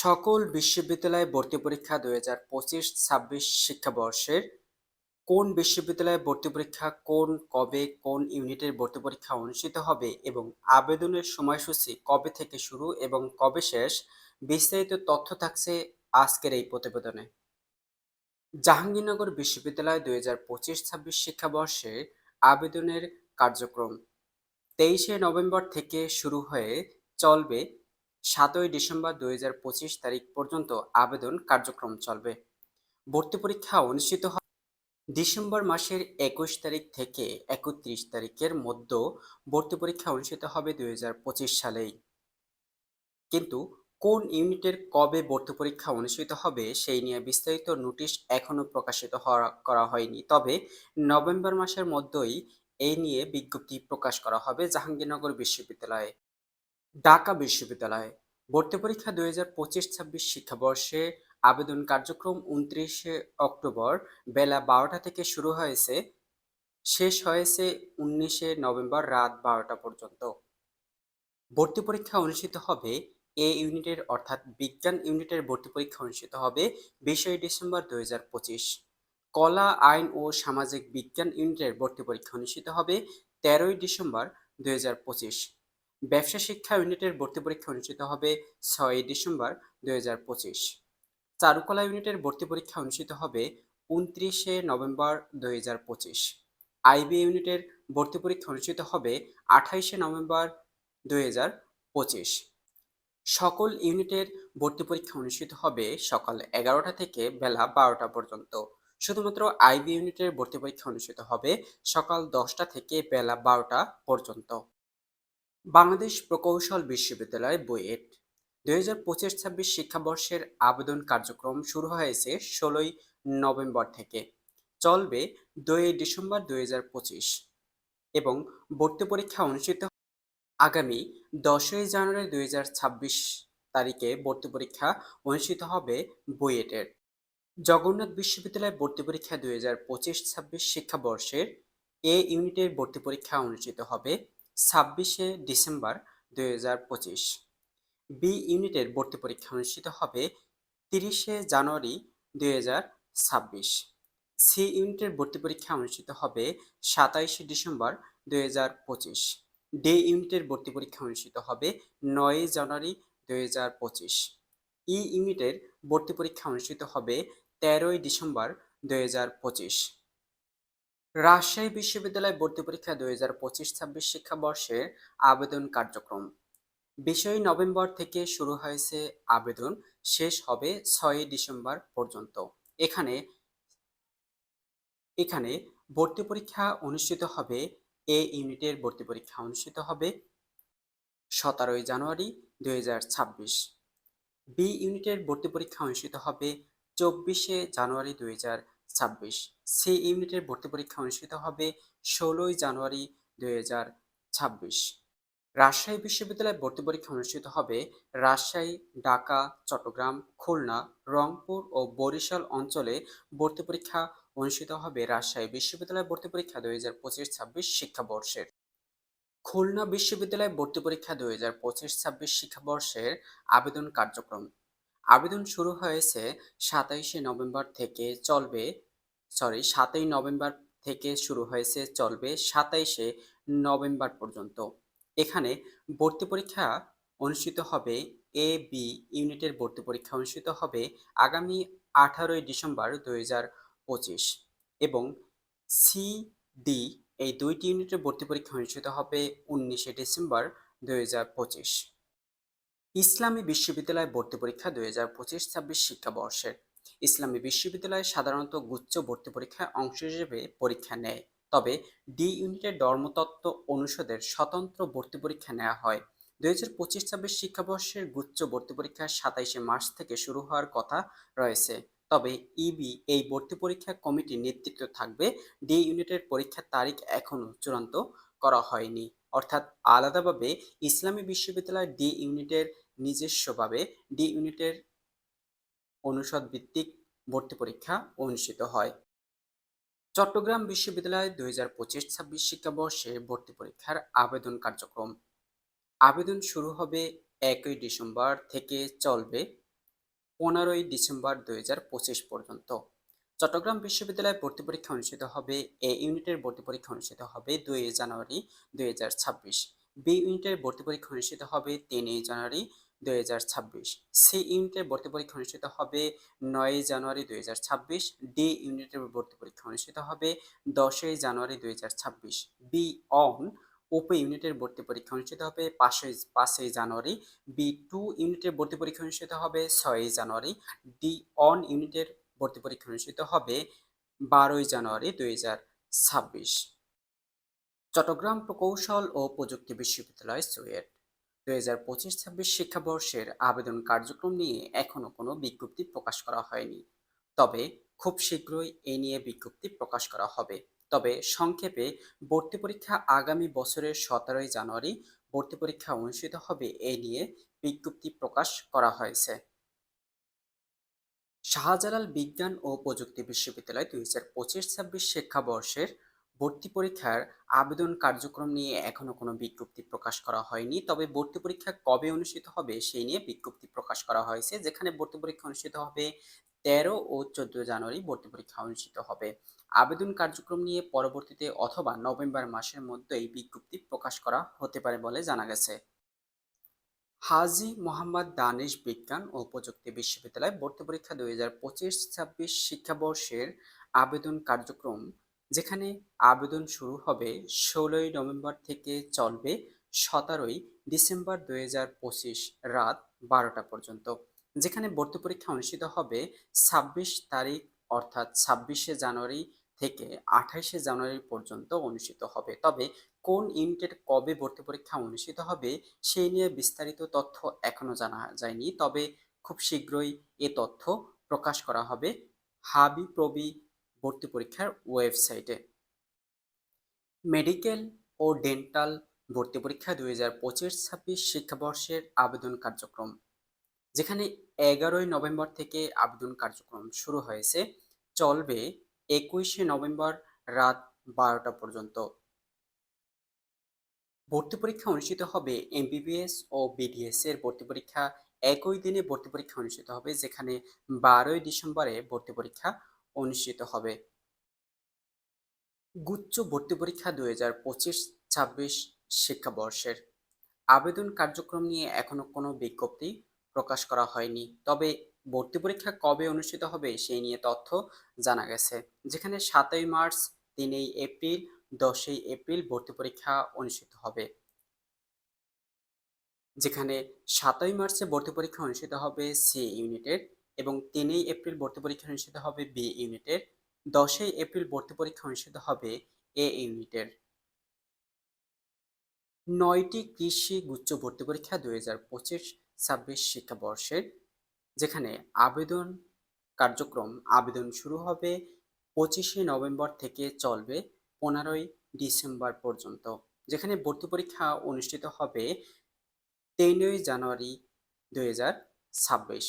সকল বিশ্ববিদ্যালয়ে ভর্তি পরীক্ষা দুই হাজার পঁচিশ ছাব্বিশ শিক্ষাবর্ষের কোন বিশ্ববিদ্যালয়ে ভর্তি পরীক্ষা, কোন কবে, কোন ইউনিটের ভর্তি পরীক্ষা অনুষ্ঠিত হবে এবং আবেদনের সময়সূচি কবে থেকে শুরু এবং কবে শেষ, বিস্তারিত তথ্য থাকছে আজকের এই প্রতিবেদনে। জাহাঙ্গীরনগর বিশ্ববিদ্যালয় দুই হাজার পঁচিশ ছাব্বিশ শিক্ষাবর্ষে আবেদনের কার্যক্রম তেইশে নভেম্বর থেকে শুরু হয়ে চলবে সাতই ডিসেম্বর দুই হাজার পঁচিশ তারিখ পর্যন্ত আবেদন কার্যক্রম চলবে। ভর্তি পরীক্ষা অনুষ্ঠিত হয় ডিসেম্বর মাসের একুশ তারিখ থেকে একত্রিশ তারিখের মধ্যে ভর্তি পরীক্ষা অনুষ্ঠিত হবে দুই হাজার পঁচিশ সালেই। কিন্তু কোন ইউনিটের কবে ভর্তি পরীক্ষা অনুষ্ঠিত হবে সেই নিয়ে বিস্তারিত নোটিশ এখনও প্রকাশিত করা হয়নি। তবে নভেম্বর মাসের মধ্যেই এই নিয়ে বিজ্ঞপ্তি প্রকাশ করা হবে জাহাঙ্গীরনগর বিশ্ববিদ্যালয়ে। ঢাকা বিশ্ববিদ্যালয়। ভর্তি পরীক্ষা দুই হাজার পঁচিশ ছাব্বিশ শিক্ষাবর্ষে আবেদন কার্যক্রম উনত্রিশে অক্টোবর বেলা বারোটা থেকে শুরু হয়েছে। শেষ হয়েছে উনিশে নভেম্বর রাত বারোটা পর্যন্ত। ভর্তি পরীক্ষা অনুষ্ঠিত হবে এ ইউনিটের, অর্থাৎ বিজ্ঞান ইউনিটের ভর্তি পরীক্ষা অনুষ্ঠিত হবে বিশই ডিসেম্বর দুই হাজার পঁচিশ। কলা, আইন ও সামাজিক বিজ্ঞান ইউনিটের ভর্তি পরীক্ষা অনুষ্ঠিত হবে তেরোই ডিসেম্বর দুই হাজার পঁচিশ। ব্যবসা শিক্ষা ইউনিটের ভর্তি পরীক্ষা অনুষ্ঠিত হবে ছয়ই ডিসেম্বর দুই চারুকলা ইউনিটের ভর্তি পরীক্ষা অনুষ্ঠিত হবে উনত্রিশে নভেম্বর দুই হাজার পঁচিশ। আইবি ইউনিটের ভর্তি পরীক্ষা অনুষ্ঠিত হবে আঠাইশে নভেম্বর দুই হাজার পঁচিশ। সকল ইউনিটের ভর্তি পরীক্ষা অনুষ্ঠিত হবে সকাল এগারোটা থেকে বেলা বারোটা পর্যন্ত। শুধুমাত্র আইবি ইউনিটের ভর্তি পরীক্ষা অনুষ্ঠিত হবে সকাল দশটা থেকে বেলা বারোটা পর্যন্ত। বাংলাদেশ প্রকৌশল বিশ্ববিদ্যালয় বুয়েট। দুই হাজার পঁচিশ ছাব্বিশ শিক্ষাবর্ষের আবেদন কার্যক্রম শুরু হয়েছে ষোলোই নভেম্বর থেকে। চলবে দুই ডিসেম্বর দুই হাজার পঁচিশ এবং ভর্তি পরীক্ষা অনুষ্ঠিত আগামী দশই জানুয়ারি দুই হাজার ছাব্বিশ তারিখে ভর্তি পরীক্ষা অনুষ্ঠিত হবে বুয়েটের। জগন্নাথ বিশ্ববিদ্যালয় ভর্তি পরীক্ষা দুই হাজার পঁচিশ ছাব্বিশ শিক্ষাবর্ষের এ ইউনিটের ভর্তি পরীক্ষা অনুষ্ঠিত হবে ছাব্বিশে ডিসেম্বর দুই হাজার পঁচিশ। বি ইউনিটের ভর্তি পরীক্ষা অনুষ্ঠিত হবে তিরিশে জানুয়ারি দুই হাজার ছাব্বিশ। সি ইউনিটের ভর্তি পরীক্ষা অনুষ্ঠিত হবে সাতাইশে ডিসেম্বর দুই হাজার পঁচিশ। ডি ইউনিটের ভর্তি পরীক্ষা অনুষ্ঠিত হবে নয়ই জানুয়ারি দুই হাজার পঁচিশ। ই ইউনিটের ভর্তি পরীক্ষা অনুষ্ঠিত হবে তেরোই ডিসেম্বর দুই হাজার পঁচিশ। রাজশাহী বিশ্ববিদ্যালয় ভর্তি পরীক্ষা দুই হাজার পঁচিশ ছাব্বিশ শিক্ষাবর্ষের আবেদন কার্যক্রম। বিশই নভেম্বর থেকে শুরু হয়েছে আবেদন, শেষ হবে ছয়ই ডিসেম্বর পর্যন্ত। এখানে এখানে ভর্তি পরীক্ষা অনুষ্ঠিত হবে, এ ইউনিটের ভর্তি পরীক্ষা অনুষ্ঠিত হবে সতেরোই জানুয়ারি দুই হাজার ছাব্বিশ। বি ইউনিটের ভর্তি পরীক্ষা অনুষ্ঠিত হবে চব্বিশে জানুয়ারি দুই হাজার ছাব্বিশ। সি ইউনিটের ভর্তি পরীক্ষা অনুষ্ঠিত হবে ষোলোই জানুয়ারি দুই হাজার ছাব্বিশ। রাজশাহী বিশ্ববিদ্যালয়ে ভর্তি পরীক্ষা অনুষ্ঠিত হবে রাজশাহী, ঢাকা, চট্টগ্রাম, খুলনা, রংপুর ও বরিশাল অঞ্চলে ভর্তি পরীক্ষা অনুষ্ঠিত হবে রাজশাহী বিশ্ববিদ্যালয়ে ভর্তি পরীক্ষা দুই হাজার পঁচিশ ছাব্বিশ শিক্ষাবর্ষের। খুলনা বিশ্ববিদ্যালয়ে ভর্তি পরীক্ষা দুই হাজার পঁচিশ ছাব্বিশ শিক্ষাবর্ষের আবেদন কার্যক্রম। আবেদন শুরু হয়েছে সাতাইশে নভেম্বর থেকে চলবে সরি সাতই নভেম্বর থেকে শুরু হয়েছে, চলবে সাতাইশে নভেম্বর পর্যন্ত। এখানে ভর্তি পরীক্ষা অনুষ্ঠিত হবে এ বি ইউনিটের ভর্তি পরীক্ষা অনুষ্ঠিত হবে আগামী আঠারোই ডিসেম্বর হাজার পঁচিশ এবং সি ডি এই দুইটি ইউনিটের ভর্তি পরীক্ষা অনুষ্ঠিত হবে উনিশে ডিসেম্বর হাজার পঁচিশ। ইসলামী বিশ্ববিদ্যালয় ভর্তি পরীক্ষা দুই হাজার পঁচিশ ছাব্বিশ শিক্ষাবর্ষের ইসলামী বিশ্ববিদ্যালয় সাধারণত গুচ্ছ ভর্তি পরীক্ষায় অংশ হিসেবে পরীক্ষা নেয়। তবে ডি ইউনিটের ধর্মতত্ত্ব অনুষদের স্বতন্ত্র ভর্তি পরীক্ষা নেওয়া হয়। দুই হাজার পঁচিশ ছাব্বিশ শিক্ষাবর্ষের গুচ্ছ ভর্তি পরীক্ষা সাতাইশে মার্চ থেকে শুরু হওয়ার কথা রয়েছে। তবে ইবি এই ভর্তি পরীক্ষা কমিটির নেতৃত্ব থাকবে। ডি ইউনিটের পরীক্ষার তারিখ এখনও চূড়ান্ত করা হয়নি। অর্থাৎ আলাদাভাবে ইসলামী বিশ্ববিদ্যালয় ডি ইউনিটের নিজস্বভাবে ডি ইউনিটের অনুষদ ভিত্তিক ভর্তি পরীক্ষা অনুষ্ঠিত হয়। চট্টগ্রাম বিশ্ববিদ্যালয় দুই হাজার পঁচিশ ছাব্বিশ শিক্ষাবর্ষে ভর্তি পরীক্ষার আবেদন কার্যক্রম। আবেদন শুরু হবে একই ডিসেম্বর থেকে চলবে, পনেরোই ডিসেম্বর দুই হাজার পঁচিশ পর্যন্ত। চট্টগ্রাম বিশ্ববিদ্যালয়ে ভর্তি পরীক্ষা অনুষ্ঠিত হবে, এ ইউনিটের ভর্তি পরীক্ষা অনুষ্ঠিত হবে দুই জানুয়ারি দুই হাজার ছাব্বিশ। বি ইউনিটের ভর্তি পরীক্ষা অনুষ্ঠিত হবে তিনই জানুয়ারি দুই হাজার ছাব্বিশ। সি ইউনিটের ভর্তি পরীক্ষা অনুষ্ঠিত হবে নয় জানুয়ারি দুই ডি ইউনিটের ভর্তি পরীক্ষা অনুষ্ঠিত হবে দশই জানুয়ারি দুই বি অন উপ ইউনিটের ভর্তি পরীক্ষা অনুষ্ঠিত হবে পাঁচই পাঁচই জানুয়ারি। বি টু ইউনিটের ভর্তি পরীক্ষা অনুষ্ঠিত হবে ছয়ই জানুয়ারি। ডি অন ইউনিটের ভর্তি পরীক্ষা অনুষ্ঠিত হবে বারোই জানুয়ারি দুই হাজার ছাব্বিশ। চট্টগ্রাম প্রকৌশল ও প্রযুক্তি বিশ্ববিদ্যালয় সুয়েট দুই হাজার পঁচিশ ছাব্বিশ শিক্ষাবর্ষের আবেদন কার্যক্রম নিয়ে এখনও কোনো বিজ্ঞপ্তি প্রকাশ করা হয়নি। তবে খুব শীঘ্রই এ নিয়ে বিজ্ঞপ্তি প্রকাশ করা হবে। তবে সংক্ষেপে, ভর্তি পরীক্ষা আগামী বছরের সতেরোই জানুয়ারি ভর্তি পরীক্ষা অনুষ্ঠিত হবে এ নিয়ে বিজ্ঞপ্তি প্রকাশ করা হয়েছে। শাহজালাল বিজ্ঞান ও প্রযুক্তি বিশ্ববিদ্যালয় দুই হাজার পঁচিশ ছাব্বিশ শিক্ষাবর্ষের ভর্তি পরীক্ষার আবেদন কার্যক্রম নিয়ে এখনও কোনো বিজ্ঞপ্তি প্রকাশ করা হয়নি। তবে ভর্তি পরীক্ষা কবে অনুষ্ঠিত হবে সেই নিয়ে বিজ্ঞপ্তি প্রকাশ করা হয়েছে, যেখানে ভর্তি পরীক্ষা অনুষ্ঠিত হবে তেরো ও চোদ্দ জানুয়ারি ভর্তি পরীক্ষা অনুষ্ঠিত হবে। আবেদন কার্যক্রম নিয়ে পরবর্তীতে অথবা নভেম্বর মাসের মধ্যেই বিজ্ঞপ্তি প্রকাশ করা হতে পারে বলে জানা গেছে। হাজি মোহাম্মদ দানিশ বিজ্ঞান ও প্রযুক্তি বিশ্ববিদ্যালয় ভর্তি পরীক্ষা দুই হাজার পঁচিশ ছাব্বিশ শিক্ষাবর্ষের আবেদন কার্যক্রম, যেখানে আবেদন শুরু হবে ষোলোই নভেম্বর থেকে চলবে সতেরোই ডিসেম্বর দুই হাজার পঁচিশ রাত বারোটা পর্যন্ত, যেখানে ভর্তি পরীক্ষা অনুষ্ঠিত হবে ছাব্বিশ তারিখ অর্থাৎ ছাব্বিশে জানুয়ারি থেকে আঠাইশে জানুয়ারি পর্যন্ত অনুষ্ঠিত হবে। তবে কোন ইউনিটের কবে ভর্তি পরীক্ষা অনুষ্ঠিত হবে সেই নিয়ে বিস্তারিত তথ্য এখনও জানা যায়নি। তবে খুব শীঘ্রই এ তথ্য প্রকাশ করা হবে হাবি প্রবি ভর্তি পরীক্ষার ওয়েবসাইটে। মেডিকেল ও ডেন্টাল ভর্তি পরীক্ষা দুই হাজার পঁচিশ ছাব্বিশ শিক্ষাবর্ষের আবেদন কার্যক্রম, যেখানে এগারোই নভেম্বর থেকে আবেদন কার্যক্রম শুরু হয়েছে, চলবে একুশে নভেম্বর রাত বারোটা পর্যন্ত। ভর্তি পরীক্ষা অনুষ্ঠিত হবে এমবিবিএস ও বিডিএস এর ভর্তি পরীক্ষা। একই দিনে ভর্তি পরীক্ষা অনুষ্ঠিত হবে, যেখানে বারোই ডিসেম্বরে ভর্তি পরীক্ষা অনুষ্ঠিত হবে। গুচ্ছ ভর্তি পরীক্ষা দুই হাজার পঁচিশ ছাব্বিশ শিক্ষাবর্ষের। আবেদন কার্যক্রম নিয়ে এখনও কোনো বিজ্ঞপ্তি প্রকাশ করা হয়নি, তবে ভর্তি পরীক্ষা কবে অনুষ্ঠিত হবে সেই নিয়ে তথ্য জানা গেছে। যেখানে সাতই মার্চ, তিনই এপ্রিল, দশই এপ্রিল ভর্তি পরীক্ষা অনুষ্ঠিত হবে। যেখানে সাতই মার্চে ভর্তি পরীক্ষা অনুষ্ঠিত হবে সি ইউনিটের এবং তিনই এপ্রিল ভর্তি পরীক্ষা অনুষ্ঠিত হবে বি ইউনিটের। দশই এপ্রিল ভর্তি পরীক্ষা অনুষ্ঠিত হবে এ ইউনিটের। নয়টি কৃষি গুচ্ছ ভর্তি পরীক্ষা দুই হাজার পঁচিশ ছাব্বিশ শিক্ষাবর্ষের যেখানে আবেদন কার্যক্রম, আবেদন শুরু হবে পঁচিশে নভেম্বর থেকে চলবে পনেরোই ডিসেম্বর পর্যন্ত। যেখানে ভর্তি পরীক্ষা অনুষ্ঠিত হবে তেরোই জানুয়ারি দুই হাজার ছাব্বিশ।